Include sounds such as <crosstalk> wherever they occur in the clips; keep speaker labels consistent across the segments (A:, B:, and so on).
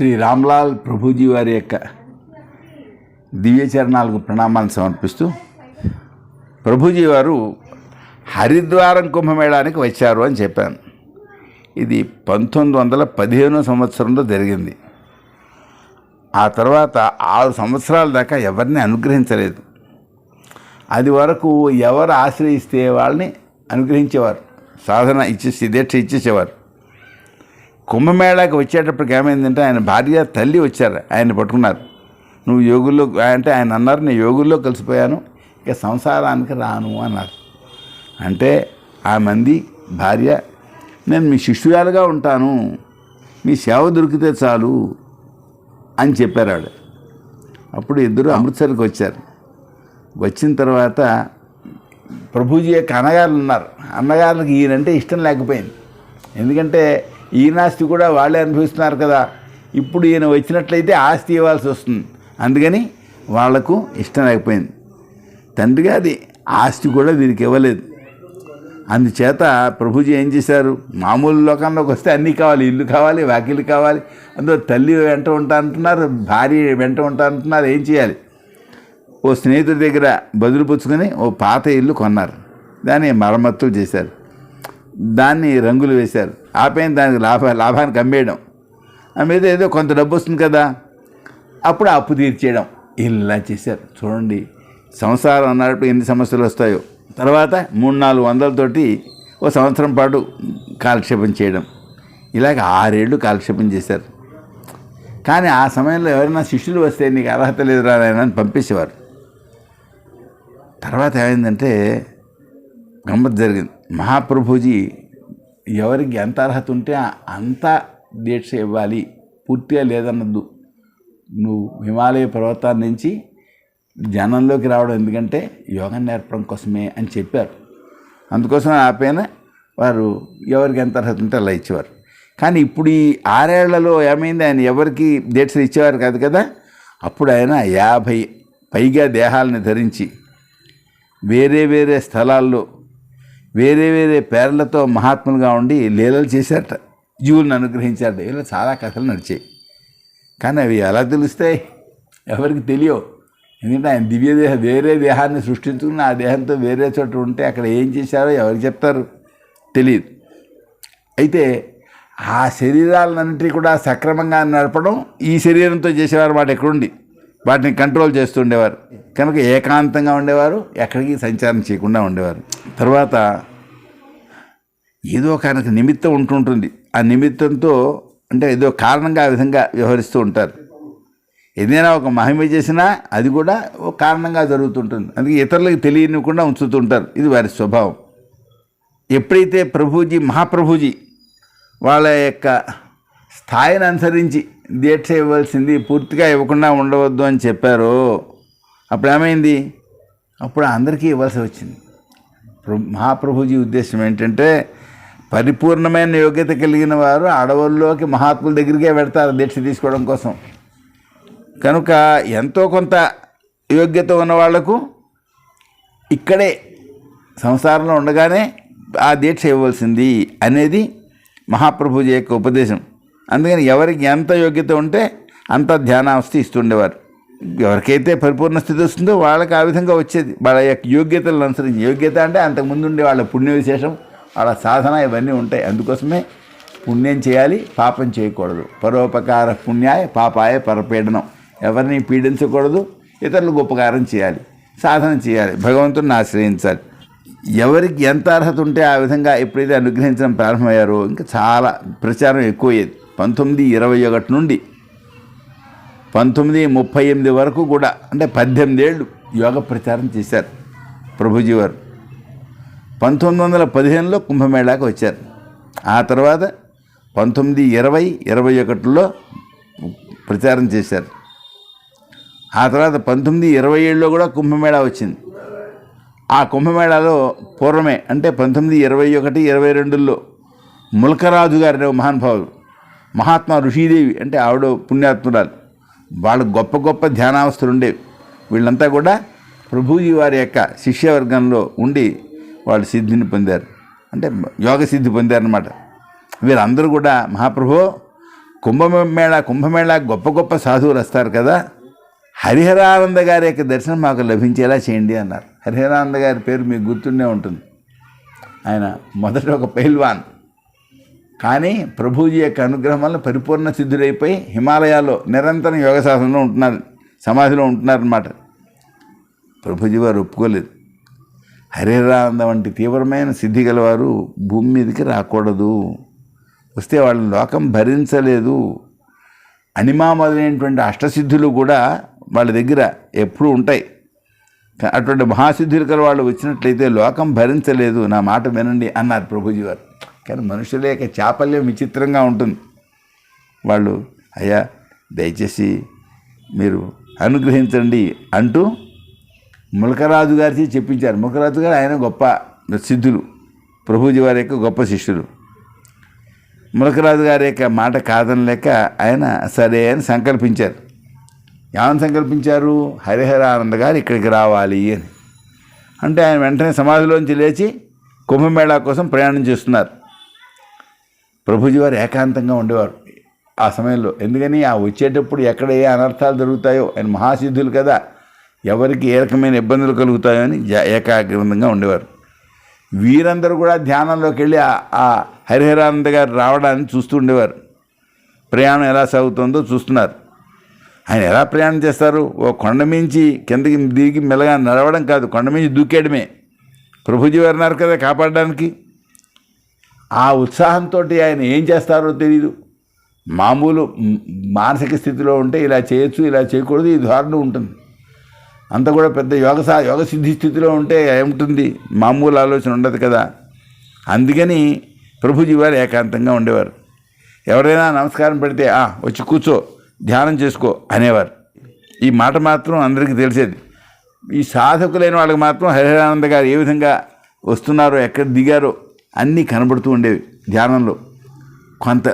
A: శ్రీ రామ్లాల్ ప్రభుజీ వారి యొక్క దివ్యచరణాలకు ప్రణామాలను సమర్పిస్తూ ప్రభుజీ వారు హరిద్వారం కుంభమేళానికి వచ్చారు అని చెప్పాను. ఇది పంతొమ్మిది వందల పదిహేనో సంవత్సరంలో జరిగింది. ఆ తర్వాత ఆరు సంవత్సరాల దాకా ఎవరిని అనుగ్రహించలేదు. అది వరకు ఎవరు ఆశ్రయిస్తే వాళ్ళని అనుగ్రహించేవారు సాధన ఇచ్చేసి దీక్ష ఇచ్చేసేవారు. కుంభమేళాకి వచ్చేటప్పటికి ఏమైందంటే ఆయన భార్య తల్లి వచ్చారు ఆయన పట్టుకున్నారు. నువ్వు యోగుల్లో అంటే ఆయన అన్నారు నేను యోగుల్లో కలిసిపోయాను ఇక సంసారానికి రాను అన్నారు. అంటే ఆ మంది భార్య నేను మీ శిష్యురాలుగా ఉంటాను మీ సేవ దొరికితే చాలు అని చెప్పారు ఆవిడ. అప్పుడు ఇద్దరు అమృత్సర్కి వచ్చారు. వచ్చిన తర్వాత ప్రభుజీ యొక్క అన్నగారులు ఉన్నారు. అన్నగారులకు ఈయనంటే ఇష్టం లేకపోయింది. ఎందుకంటే ఈయన ఆస్తి కూడా వాళ్ళే అనుభవిస్తున్నారు కదా. ఇప్పుడు ఈయన వచ్చినట్లయితే ఆస్తి ఇవ్వాల్సి వస్తుంది. అందుకని వాళ్ళకు ఇష్టం లేకపోయింది. తండ్రిగా అది ఆస్తి కూడా వీరికి ఇవ్వలేదు. అందుచేత ప్రభుజీ ఏం చేశారు? మామూలు లోకంలోకి వస్తే అన్నీ కావాలి ఇల్లు కావాలి వాకిలు కావాలి. అందులో తల్లి వెంట ఉంటా అంటున్నారు భార్య వెంట ఉంటా అంటున్నారు ఏం చేయాలి? ఓ స్నేహితుడి దగ్గర బదులు పుచ్చుకొని ఓ పాత ఇల్లు కొన్నారు. దాన్ని మరమ్మతులు చేశారు. దాన్ని రంగులు వేశారు. ఆపైన దానికి లాభ లాభానికి అమ్మేయడం అమ్మేది ఏదో కొంత డబ్బు వస్తుంది కదా. అప్పుడు అప్పు తీర్చేయడం. ఇలా చేశారు. చూడండి. సంసారం అన్నప్పుడు ఎన్ని సమస్యలు వస్తాయో. తర్వాత మూడు నాలుగు వందలతోటి ఓ సంవత్సరం పాటు కాలక్షేపం చేయడం. ఇలాగ ఆరేళ్ళు కాలక్షేపం చేశారు. కానీ ఆ సమయంలో ఎవరైనా శిష్యులు వస్తే నీకు అర్హత లేదు రాయన పంపించేవారు అని తర్వాత ఏమైందంటే గమ్మత్ జరిగింది. మహాప్రభుజీ ఎవరికి ఎంత అర్హత ఉంటే అంత దీక్ష ఇవ్వాలి. పూర్తిగా లేదన్నద్దు. నువ్వు హిమాలయ పర్వతాన్ని నుంచి జనంలోకి రావడం ఎందుకంటే యోగం నేర్పడం కోసమే అని చెప్పారు. అందుకోసం ఆపైన వారు ఎవరికి ఎంత అర్హత ఉంటే అలా ఇచ్చేవారు. కానీ ఇప్పుడు ఈ ఆరేళ్ళలో ఏమైంది? ఆయన ఎవరికి దీక్షలు ఇచ్చేవారు కాదు కదా? అప్పుడు ఆయన యాభై పైగా దేహాలను ధరించి వేరే వేరే స్థలాల్లో వేరే వేరే పేర్లతో మహాత్ములుగా ఉండి లీలలు చేశారట. జీవులను అనుగ్రహించారట. ఇలా చాలా కథలు నడిచాయి. కానీ అవి ఎలా తెలుస్తాయి ఎవరికి తెలియవు. ఎందుకంటే ఆయన దివ్య దేహ వేరే దేహాన్ని సృష్టించుకుని ఆ దేహంతో వేరే చోట ఉంటే అక్కడ ఏం చేశారో ఎవరికి చెప్తారు? తెలియదు. అయితే ఆ శరీరాలన్నింటినీ కూడా సక్రమంగా నడపడం ఈ శరీరంతో చేసేవారు వాటి ఎక్కడుండి వాటిని కంట్రోల్ చేస్తుండేవారు. కనుక ఏకాంతంగా ఉండేవారు ఎక్కడికి సంచారం చేయకుండా ఉండేవారు. తర్వాత ఏదో ఒక నిమిత్తం ఉంటుంటుంది. ఆ నిమిత్తంతో అంటే ఏదో కారణంగా ఆ విధంగా వ్యవహరిస్తూ ఉంటారు. ఏదైనా ఒక మహిమ చేసినా అది కూడా ఒక కారణంగా జరుగుతుంటుంది. అందుకే ఇతరులకు తెలియనివ్వకుండా ఉంచుతుంటారు. ఇది వారి స్వభావం. ఎప్పుడైతే ప్రభుజీ మహాప్రభుజీ వాళ్ళ యొక్క స్థాయిని అనుసరించి దీక్ష ఇవ్వాల్సింది పూర్తిగా ఇవ్వకుండా ఉండవద్దు అని చెప్పారో. అప్పుడు ఏమైంది? అప్పుడు అందరికీ ఇవ్వాల్సి వచ్చింది. మహాప్రభుజీ ఉద్దేశం ఏంటంటే పరిపూర్ణమైన యోగ్యత కలిగిన వారు అడవుల్లోకి మహాత్ముల దగ్గరికే పెడతారు దీక్ష తీసుకోవడం కోసం. కనుక ఎంతో కొంత యోగ్యత ఉన్న వాళ్ళకు ఇక్కడే సంసారంలో ఉండగానే ఆ దీక్ష ఇవ్వాల్సింది అనేది మహాప్రభుజీ యొక్క ఉపదేశం. అందుకని ఎవరికి ఎంత యోగ్యత ఉంటే అంత ధ్యానావస్థ ఇస్తుండేవారు. ఎవరికైతే పరిపూర్ణ స్థితి వస్తుందో వాళ్ళకి ఆ విధంగా వచ్చేది. వాళ్ళ యొక్క యోగ్యతలను అనుసరించి యోగ్యత అంటే అంతకుముందు ఉండే వాళ్ళ పుణ్య విశేషం వాళ్ళ సాధన ఇవన్నీ ఉంటాయి. అందుకోసమే పుణ్యం చేయాలి పాపం చేయకూడదు. పరోపకార పుణ్యాయ పాపాయ పరపీడనం. ఎవరిని పీడించకూడదు ఇతరులకు ఉపకారం చేయాలి సాధన చేయాలి భగవంతుని ఆశ్రయించాలి. ఎవరికి ఎంత అర్హత ఉంటే ఆ విధంగా ఎప్పుడైతే అనుగ్రహించడం ప్రారంభమయ్యారో ఇంకా చాలా ప్రచారం ఎక్కువయ్యేది. పంతొమ్మిది ఇరవై ఒకటి నుండి పంతొమ్మిది ముప్పై ఎనిమిది వరకు కూడా అంటే పద్దెనిమిది ఏళ్ళు యోగ ప్రచారం చేశారు ప్రభుజీ వారు. పంతొమ్మిది వందల పదిహేనులో కుంభమేళాకు వచ్చారు. ఆ తర్వాత పంతొమ్మిది ఇరవై ఇరవై ఒకటిలో ప్రచారం చేశారు. ఆ తర్వాత పంతొమ్మిది ఇరవై ఏడులో కూడా కుంభమేళా వచ్చింది. ఆ కుంభమేళాలో పూర్వమే అంటే పంతొమ్మిది ఇరవై ఒకటి ఇరవై రెండులో ముల్కరాజు గారి మహానుభావులు మహాత్మా ఋషీదేవి అంటే ఆవిడ పుణ్యాత్మురాలు. వాళ్ళు గొప్ప గొప్ప ధ్యానావస్థలు ఉండేవి. వీళ్ళంతా కూడా ప్రభుజీ వారి యొక్క శిష్యవర్గంలో ఉండి వాళ్ళు సిద్ధిని పొందారు. అంటే యోగ సిద్ధి పొందారనమాట వీరందరూ కూడా మహాప్రభు కుంభమేళ కుంభమేళ గొప్ప గొప్ప సాధువులు వస్తారు కదా. హరిహరానంద గారి యొక్క దర్శనం మాకు లభించేలా చేయండి అన్నారు. హరిహరానంద గారి పేరు మీకు గుర్తుండే ఉంటుంది. ఆయన మొదట ఒక పైల్వాన్. కానీ ప్రభుజీ యొక్క అనుగ్రహం వల్ల పరిపూర్ణ సిద్ధుడైపోయి హిమాలయాల్లో నిరంతరం యోగ సాధనలో ఉంటున్నారు సమాధిలో ఉంటున్నారన్నమాట. ప్రభుజీ వారు ఒప్పుకోలేదు. హరిహరానంద వంటి తీవ్రమైన సిద్ధి గలవారు భూమి మీదకి రాకూడదు. వస్తే వాళ్ళ లోకం భరించలేదు. అనిమా మొదలైనటువంటి అష్టసిద్ధులు కూడా వాళ్ళ దగ్గర ఎప్పుడూ ఉంటాయి. అటువంటి మహాసిద్ధులు కల వాళ్ళు వచ్చినట్లయితే లోకం భరించలేదు. నా మాట వినండి అన్నారు ప్రభుజీ వారు. కానీ మనుషుల యొక్క చాపల్యం విచిత్రంగా ఉంటుంది. వాళ్ళు అయ్యా దయచేసి మీరు అనుగ్రహించండి అంటూ ములకరాజు గారికి చెప్పించారు. ములకరాజు గారు ఆయన గొప్ప సిద్ధులు. ప్రభుజీ వారి యొక్క గొప్ప శిష్యులు. ములకరాజు గారి యొక్క మాట కాదనలేక ఆయన సరే అని సంకల్పించారు. ఏమని సంకల్పించారు? హరిహర ఆనంద్ గారు ఇక్కడికి రావాలి అని. అంటే ఆయన వెంటనే సమాధిలోంచి లేచి కుంభమేళా కోసం ప్రయాణం చేస్తున్నారు. ప్రభుజీ వారు ఏకాంతంగా ఉండేవారు ఆ సమయంలో. ఎందుకని? ఆ వచ్చేటప్పుడు ఎక్కడ ఏ అనర్థాలు జరుగుతాయో ఆయన మహాసిద్ధులు కదా ఎవరికి ఏ రకమైన ఇబ్బందులు కలుగుతాయో అని జా- ఉండేవారు. వీరందరూ కూడా ధ్యానంలోకి వెళ్ళి ఆ- ఆ హరిహరానంద గారు రావడాన్ని చూస్తూ ఉండేవారు. ప్రయాణం ఎలా సాగుతుందో చూస్తున్నారు. ఆయన ఎలా ప్రయాణం చేస్తారు? ఓ కొండ మించి కిందకి దిగి మెల్లగా నడవడం కాదు కొండ మించి దూకేయడమే. ప్రభుజీ వారు అన్నారు కదా కాపాడడానికి. ఆ ఉత్సాహంతో ఆయన ఏం చేస్తారో తెలియదు మామూలు మానసిక స్థితిలో ఉంటే ఇలా చేయొచ్చు ఇలా చేయకూడదు ఈ ధోరణి ఉంటుంది. అంత కూడా పెద్ద యోగ సా యోగ సిద్ధి స్థితిలో ఉంటే ఏముంటుంది? మామూలు ఆలోచన ఉండదు కదా. అందుకని ప్రభుజీ వారు ఏకాంతంగా ఉండేవారు. ఎవరైనా నమస్కారం పెడితే "ఆ, వచ్చి కూర్చో ధ్యానం చేసుకో అనేవారు. ఈ మాట మాత్రం అందరికీ తెలిసేది. ఈ సాధకులైన వాళ్ళకి మాత్రం హరిహరానంద గారు ఏ విధంగా వస్తున్నారో ఎక్కడ దిగారో అన్నీ కనబడుతూ ఉండేవి ధ్యానంలో. కొంత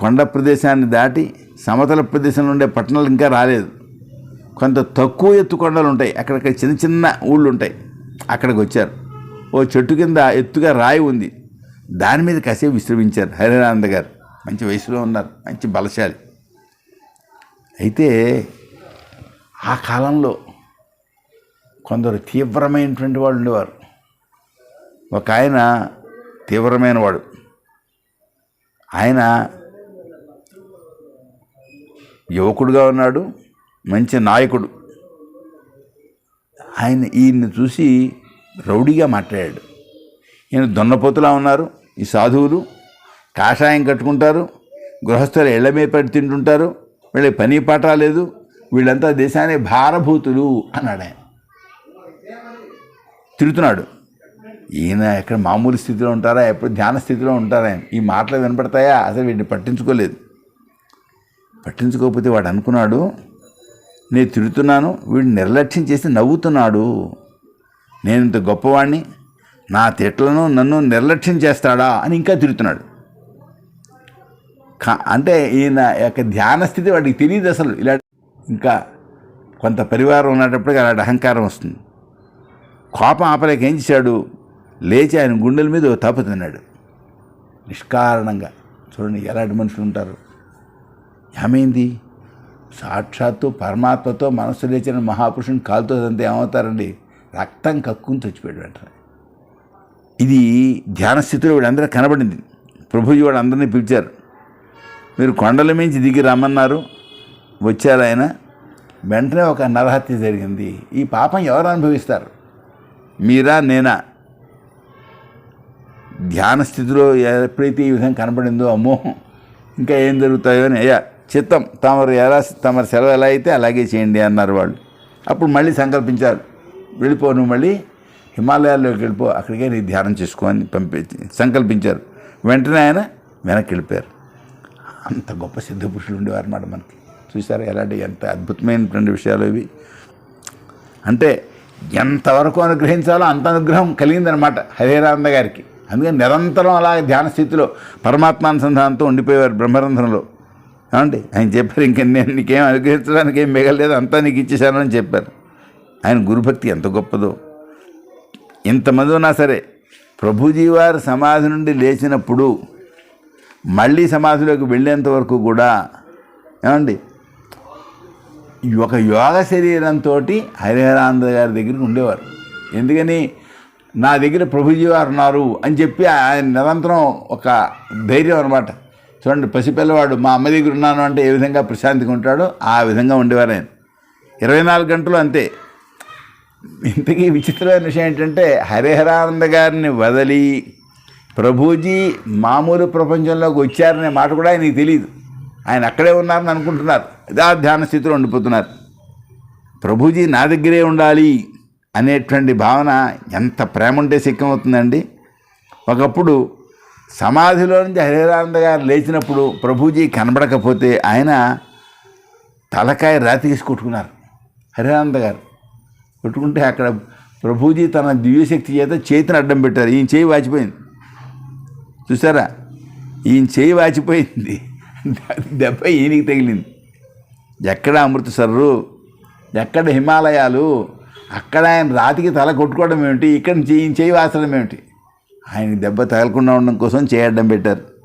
A: కొండ ప్రదేశాన్ని దాటి సమతల ప్రదేశంలో ఉండే పట్టణాలు ఇంకా రాలేదు. కొంత తక్కువ ఎత్తు కొండలు ఉంటాయి. అక్కడక్కడ చిన్న చిన్న ఊళ్ళు ఉంటాయి. అక్కడికి వచ్చారు. ఓ చెట్టు కింద ఎత్తుగా రాయి ఉంది. దాని మీద కాసేపు విశ్రమించారు హరిరానంద గారు. మంచి వయసులో ఉన్నారు. మంచి బలశాలి. అయితే ఆ కాలంలో కొందరు తీవ్రమైనటువంటి వాళ్ళు ఉండేవారు. ఒక ఆయన తీవ్రమైన వాడు. ఆయన యువకుడుగా ఉన్నాడు మంచి నాయకుడు. ఆయన ఈయన్ని చూసి రౌడీగా మాట్లాడాడు. ఈయన దొన్నపోతులా ఉన్నారు ఈ సాధువులు. కాషాయం కట్టుకుంటారు గృహస్థులు ఇళ్ళ మీద పడి తింటుంటారు వీళ్ళకి పని పాట లేదు వీళ్ళంతా దేశానికి భారభూతులు అన్నాడు ఆయన. తిడుతున్నాడు. ఈయన ఎక్కడ మామూలు స్థితిలో ఉంటారా? ఎప్పుడు ధ్యాన స్థితిలో ఉంటారా? ఆయన ఈ మాటలు వినపడతాయా? అసలు వీడిని పట్టించుకోలేదు. పట్టించుకోకపోతే వాడు అనుకున్నాడు నేను తిడుతున్నాను వీడు నిర్లక్ష్యం చేసి నవ్వుతున్నాడు. నేను ఇంత గొప్పవాడిని నా తిట్లను నన్ను నిర్లక్ష్యం చేస్తాడా? అని ఇంకా తిరుగుతున్నాడు కా అంటే ఈయన యొక్క ధ్యాన స్థితి వాడికి తెలియదు అసలు. ఇలా ఇంకా కొంత పరివారం ఉన్నప్పటికీ అలాంటి అహంకారం వస్తుంది. కోపం ఆపలేక ఏం చేశాడు? లేచి ఆయన గుండెల మీద ఓ తప్పు తిన్నాడు. నిష్కారణంగా. చూడండి ఎలాంటి మనుషులు ఉంటారు. ఏమైంది? సాక్షాత్తు పరమాత్మతో మనస్సు లేచిన మహాపురుషుని కాలుతో అంతే ఏమవుతారండి? రక్తం కక్కుని చచ్చిపోయాడు వెంటనే. ఇది ధ్యాన స్థితిలో వీడందరూ కనబడింది. ప్రభుజీ వాడు అందరినీ పిలిచారు. మీరు కొండల మించి దిగి రమ్మన్నారు. వచ్చారు ఆయన. వెంటనే ఒక నరహత్య జరిగింది. ఈ పాపం ఎవరు అనుభవిస్తారు? మీరా నేనా? ధ్యాన స్థితిలో ఎప్పుడైతే ఈ విధంగా కనపడిందో అమ్మో ఇంకా ఏం జరుగుతాయో అని అయ్యా చిత్తం తమరు ఎలా తమరు సెలవు ఎలా అయితే అలాగే చేయండి అన్నారు వాళ్ళు. అప్పుడు మళ్ళీ సంకల్పించారు వెళ్ళిపో నువ్వు మళ్ళీ హిమాలయాల్లోకి వెళ్ళిపో అక్కడికే నీ ధ్యానం చేసుకో అని పంపి సంకల్పించారు. వెంటనే ఆయన వెనక్కి వెళ్ళిపోయారు. అంత గొప్ప సిద్ధ పురుషులు ఉండేవారు అన్నమాట మనకి. చూసారా ఎలాంటి ఎంత అద్భుతమైనటువంటి విషయాలు ఇవి. అంటే ఎంతవరకు అనుగ్రహించాలో అంత అనుగ్రహం కలిగిందనమాట హరేరానంద గారికి. అందుకని నిరంతరం అలా ధ్యాన స్థితిలో పరమాత్మానుసంధానంతో ఉండిపోయేవారు బ్రహ్మరంధ్రంలో. ఏమండి? ఆయన చెప్పారు ఇంక నేను నీకేం అనుగ్రహించడానికి ఏం మిగలేదు అంతా నీకు ఇచ్చేశాను అని చెప్పారు. ఆయన గురుభక్తి ఎంత గొప్పదో. ఎంతమంది ఉన్నా సరే ప్రభుజీ వారు సమాధి నుండి లేచినప్పుడు మళ్ళీ సమాధిలోకి వెళ్ళేంత వరకు కూడా ఏమండి? ఒక యోగ శరీరంతో హరిహరానంద గారి దగ్గరికి ఉండేవారు. ఎందుకని? నా దగ్గర ప్రభుజీ గారు ఉన్నారు అని చెప్పి ఆయన నిరంతరం ఒక ధైర్యం అనమాట చూడండి పసిపిల్లవాడు మా అమ్మ దగ్గర ఉన్నాను అంటే ఏ విధంగా ప్రశాంతిగా ఉంటాడో ఆ విధంగా ఉండేవారు ఆయన. ఇరవై నాలుగు గంటలు అంతే. ఇంతకీ విచిత్రమైన విషయం ఏంటంటే హరిహరానంద గారిని వదిలి ప్రభుజీ మామూలు ప్రపంచంలోకి వచ్చారనే మాట కూడా ఆయనకి తెలియదు ఆయన అక్కడే ఉన్నారని అనుకుంటున్నారు. ఇదా ధ్యాన స్థితిలో ఉండిపోతున్నారు. ప్రభుజీ నా దగ్గరే ఉండాలి. అనేటువంటి భావన ఎంత ప్రేమ ఉంటే సిక్కమవుతుందండి. ఒకప్పుడు సమాధిలో నుంచి హరిహరానంద గారు లేచినప్పుడు ప్రభుజీ కనబడకపోతే ఆయన తలకాయ రాతికేసి కొట్టుకున్నారు హరిహరానంద గారు. కొట్టుకుంటే అక్కడ ప్రభుజీ తన దివ్యశక్తి చేత చేతిని అడ్డం పెట్టారు. ఈయన చేయి వాచిపోయింది. చూసారా? ఈయన చేయి వాచిపోయింది. <laughs> దెబ్బ ఈయనకి తగిలింది. ఎక్కడ అమృతసర్రు? ఎక్కడ హిమాలయాలు? అక్కడ ఆయన రాతికి తల కొట్టుకోవడం ఏమిటి? ఇక్కడ చేయి చేయి వాసడం ఏమిటి? ఆయన దెబ్బ తగలకుండా ఉండడం కోసం చేయడం పెట్టారు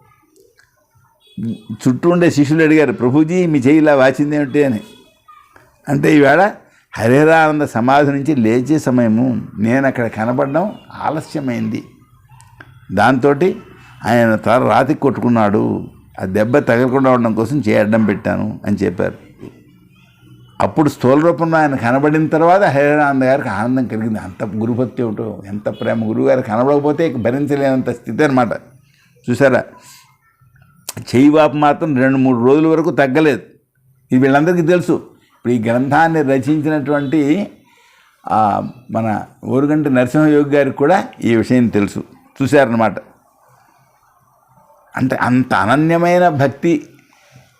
A: చుట్టూ ఉండే శిష్యులు అడిగారు ప్రభుజీ మీ చేయి ఇలా వాచింది ఏమిటి అని? అంటే ఈవేళ హరిహరానంద సమాధి నుంచి లేచే సమయము నేను అక్కడ కనపడడం ఆలస్యమైంది. దాంతో ఆయన తల రాతికి కొట్టుకున్నాడు. ఆ దెబ్బ తగలకుండా ఉండడం కోసం చేయడం పెట్టాను అని చెప్పారు. అప్పుడు స్థూల రూపంలో ఆయన కనబడిన తర్వాత హరిహరానంద గారికి ఆనందం కలిగింది. అంత గురుభక్తి ఏమిటో ఎంత ప్రేమ. గురువు గారు కనబడకపోతే భరించలేనంత స్థితి అనమాట చూసారా? చేయివాపు మాత్రం రెండు మూడు రోజుల వరకు తగ్గలేదు. ఇది వీళ్ళందరికీ తెలుసు. ఇప్పుడు ఈ గ్రంథాన్ని రచించినటువంటి మన ఊరుగంటి నరసింహయోగి గారికి కూడా ఈ విషయం తెలుసు. చూశారనమాట అంటే అంత అనన్యమైన భక్తి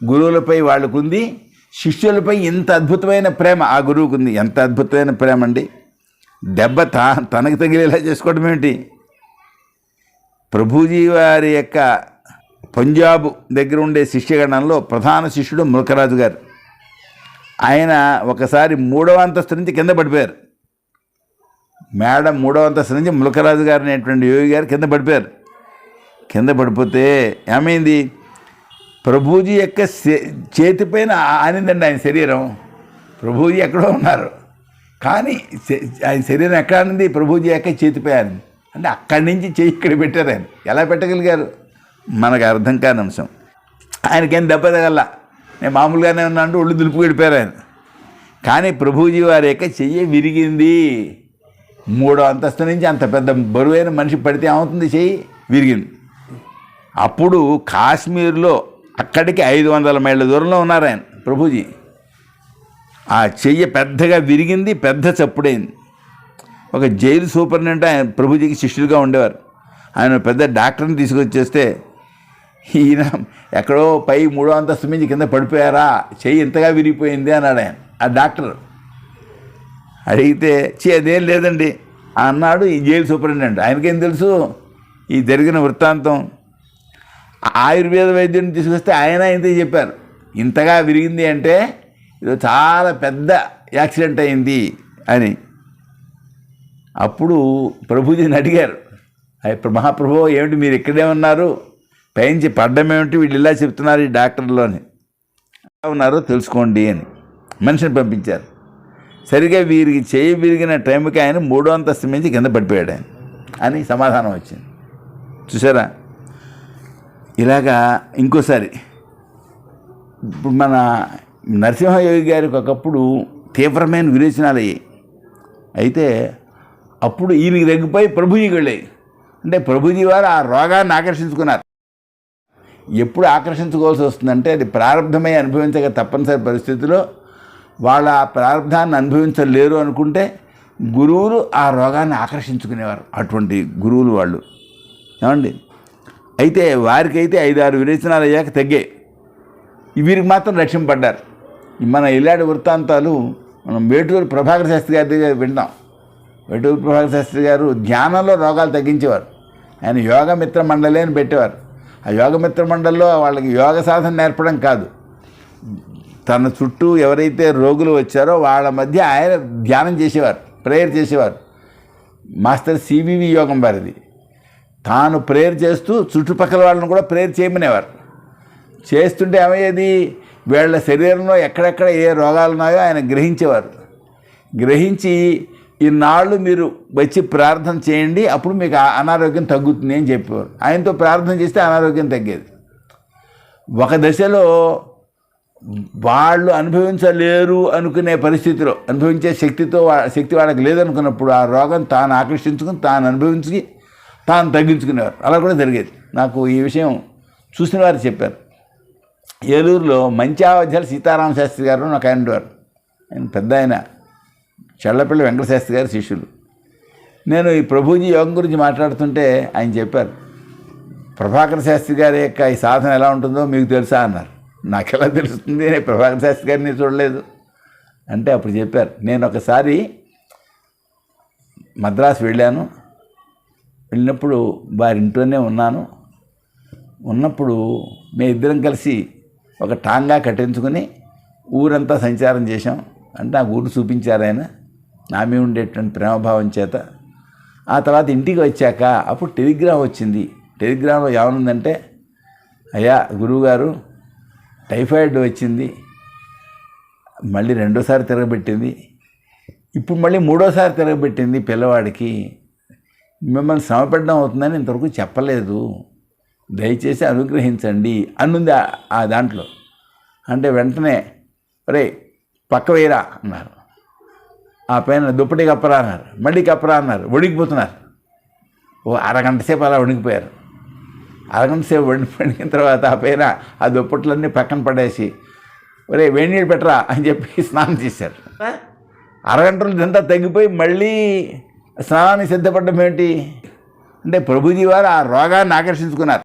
A: గురువులపై వాళ్ళకుంది. శిష్యులపై ఇంత అద్భుతమైన ప్రేమ ఆ గురువుకు ఉంది. ఎంత అద్భుతమైన ప్రేమ అండి. దెబ్బ తా తనకు తగిలేలా చేసుకోవడం ఏమిటి? ప్రభుజీ వారి యొక్క పంజాబ్ దగ్గర ఉండే శిష్యగణంలో ప్రధాన శిష్యుడు ములకరాజు గారు. ఆయన ఒకసారి మూడవ అంతస్తు నుంచి కింద పడిపోయారు. మేడం మూడవ అంతస్తు నుంచి ములకరాజు గారు అనేటువంటి యోగి గారు కింద పడిపోయారు. కింద పడిపోతే ఏమైంది? ప్రభుజీ యొక్క శే- చేతిపైన ఆనిందండి ఆయన శరీరం. ప్రభుజీ ఎక్కడో ఉన్నారు. కానీ ఆయన శరీరం ఎక్కడ ఆనింది? ప్రభుజీ యొక్క చేతిపై ఆనింది. అంటే అక్కడి నుంచి చేయి ఇక్కడ పెట్టారు ఆయన. ఎలా పెట్టగలిగారు? మనకు అర్థం కాని అంశం. ఆయనకేం దెబ్బ తగల. నేను మామూలుగానే ఉన్నాను ఒళ్ళు దులుపు గడిపారు ఆయన. కానీ ప్రభుజీ వారి యొక్క చెయ్యి విరిగింది. మూడో అంతస్తు నుంచి అంత పెద్ద బరువైన మనిషి పడితే ఏమవుతుంది చెయ్యి? విరిగింది. అప్పుడు కాశ్మీర్లో అక్కడికి ఐదు వందల మైళ్ళ దూరంలో ఉన్నారు ఆయన ప్రభుజీ. ఆ చెయ్యి పెద్దగా విరిగింది పెద్ద చప్పుడైంది. ఒక జైలు సూపరింటెండెంట్ ఆయన ప్రభుజీకి శిష్యులుగా ఉండేవారు. ఆయన పెద్ద డాక్టర్ని తీసుకొచ్చేస్తే ఈయన ఎక్కడో పై మూడో అంతస్తు మించి కింద పడిపోయారా చెయ్యి ఇంతగా విరిగిపోయింది అన్నాడు ఆయన ఆ డాక్టర్. అడిగితే చెయ్యి అదేం లేదండి అన్నాడు ఈ జైలు సూపరింటెండెంట్. ఆయనకేం తెలుసు? ఈ జరిగిన వృత్తాంతం ఆయుర్వేద వైద్యుని తీసుకొస్తే ఆయన ఇంతే చెప్పారు. ఇంతగా విరిగింది అంటే ఇది చాలా పెద్ద యాక్సిడెంట్ అయింది అని. అప్పుడు ప్రభుజీని అడిగారు మహాప్రభు ఏమిటి మీరు ఇక్కడే ఉన్నారు? పైంచి పడ్డం ఏమిటి? వీళ్ళు ఇలా చెప్తున్నారు ఈ డాక్టర్లోని. ఎలా ఉన్నారో తెలుసుకోండి అని మనిషిని పంపించారు. సరిగా వీరికి చేయి విరిగిన టైంకి ఆయన మూడో అంతస్తు మించి కింద పడిపోయాడు ఆయన. అని సమాధానం వచ్చింది. చూసారా? ఇలాగా ఇంకోసారి. ఇప్పుడు మన నరసింహయోగి గారికి ఒకప్పుడు తీవ్రమైన విరేచనాలు అయ్యాయి అయితే అప్పుడు ఈయనకి తగ్గిపోయి ప్రభుజీకి వెళ్ళాయి అంటే ప్రభుజీ వారు ఆ రోగాన్ని ఆకర్షించుకున్నారు. ఎప్పుడు ఆకర్షించుకోవాల్సి వస్తుందంటే అది ప్రారంభమై అనుభవించక తప్పనిసరి పరిస్థితిలో వాళ్ళ ఆ ప్రారంధాన్ని అనుభవించలేరు అనుకుంటే గురువులు ఆ రోగాన్ని ఆకర్షించుకునేవారు. అటువంటి గురువులు వాళ్ళు. ఏమండి? అయితే వారికైతే ఐదారు విరేచనాలు అయ్యాక తగ్గాయి వీరికి మాత్రం రక్షింపడ్డారు. మన ఇలాంటి వృత్తాంతాలు మనం వేటూరు ప్రభాకర శాస్త్రి గారి దగ్గర వింటాం వేటూరు ప్రభాకర శాస్త్రి గారు ధ్యానంలో రోగాలు తగ్గించేవారు. ఆయన యోగ మిత్ర మండలి అని పెట్టేవారు. ఆ యోగ మిత్ర మండలిలో వాళ్ళకి యోగ సాధన నేర్పడం కాదు. తన చుట్టూ ఎవరైతే రోగులు వచ్చారో వాళ్ళ మధ్య ఆయన ధ్యానం చేసేవారు ప్రేయర్ చేసేవారు. మాస్టర్ సివివి యోగం వారిది. తాను ప్రేయర్ చేస్తూ చుట్టుపక్కల వాళ్ళని కూడా ప్రేయర్ చేయమనేవారు. చేస్తుంటే ఏమయ్యేది? వీళ్ళ శరీరంలో ఎక్కడెక్కడ ఏ రోగాలు ఉన్నాయో ఆయన గ్రహించేవారు. గ్రహించి ఈనాళ్ళు మీరు వచ్చి ప్రార్థన చేయండి అప్పుడు మీకు అనారోగ్యం తగ్గుతుంది అని చెప్పేవారు. ఆయనతో ప్రార్థన చేస్తే అనారోగ్యం తగ్గేది. ఒక దశలో వాళ్ళు అనుభవించలేరు అనుకునే పరిస్థితిలో అనుభవించే శక్తితో శక్తి వాళ్ళకి లేదనుకున్నప్పుడు ఆ రోగం తాను ఆకర్షించుకుని తాను అనుభవించి తాను తగ్గించుకునేవారు. అలా కూడా జరిగేది. నాకు ఈ విషయం చూసిన వారు చెప్పారు. ఏలూరులో మంచావధ్యాల సీతారామ శాస్త్రి గారు నాకు ఆయన వారు ఆయన పెద్ద ఆయన. చెళ్ళపల్లి వెంకటశాస్త్రి గారి శిష్యులు. నేను ఈ ప్రభుజీ యోగం గురించి మాట్లాడుతుంటే ఆయన చెప్పారు ప్రభాకర శాస్త్రి గారి యొక్క ఈ సాధన ఎలా ఉంటుందో మీకు తెలుసా? అన్నారు. నాకు ఎలా తెలుస్తుంది? నేను ప్రభాకర్ శాస్త్రి గారిని చూడలేదు. అంటే అప్పుడు చెప్పారు నేను ఒకసారి మద్రాసు వెళ్ళాను. వెళ్ళినప్పుడు వారి ఇంట్లోనే ఉన్నాను. ఉన్నప్పుడు మేము ఇద్దరం కలిసి ఒక టాంగా కట్టించుకొని ఊరంతా సంచారం చేశాం. అంటే ఆ ఊరు చూపించారు ఆయన. నా మీద ఉండేటువంటి ప్రేమభావం చేత. ఆ తర్వాత ఇంటికి వచ్చాక అప్పుడు టెలిగ్రామ్ వచ్చింది. టెలిగ్రామ్లో ఏమనుందంటే అయ్యా గురువుగారు టైఫాయిడ్ వచ్చింది. మళ్ళీ రెండోసారి తిరగబెట్టింది. ఇప్పుడు మళ్ళీ మూడోసారి తిరగబెట్టింది పిల్లవాడికి. మిమ్మల్ని శ్రమపడడం అవుతుందని ఇంతవరకు చెప్పలేదు. దయచేసి అనుగ్రహించండి అనుంది ఆ- దాంట్లో. అంటే వెంటనే రే పక్క వేయరా అన్నారు. ఆ పైన దుప్పటి కప్పరా అన్నారు. మళ్ళీ కప్పరా అన్నారు. వణికిపోతున్నారు. ఓ అరగంట సేపు అలా వణికిపోయారు. అరగంట సేపు వణి వణికిన తర్వాత ఆ పైన ఆ దుప్పట్లన్నీ పక్కన పడేసి ఒరే వేడి నీళ్ళు పెట్టరా అని చెప్పి స్నానం చేశారు. అరగంటలు ఇదంతా తగ్గిపోయి మళ్ళీ స్నానానికి సిద్ధపడడం ఏంటి? అంటే ప్రభుజీ వారు ఆ రోగాన్ని ఆకర్షించుకున్నారు.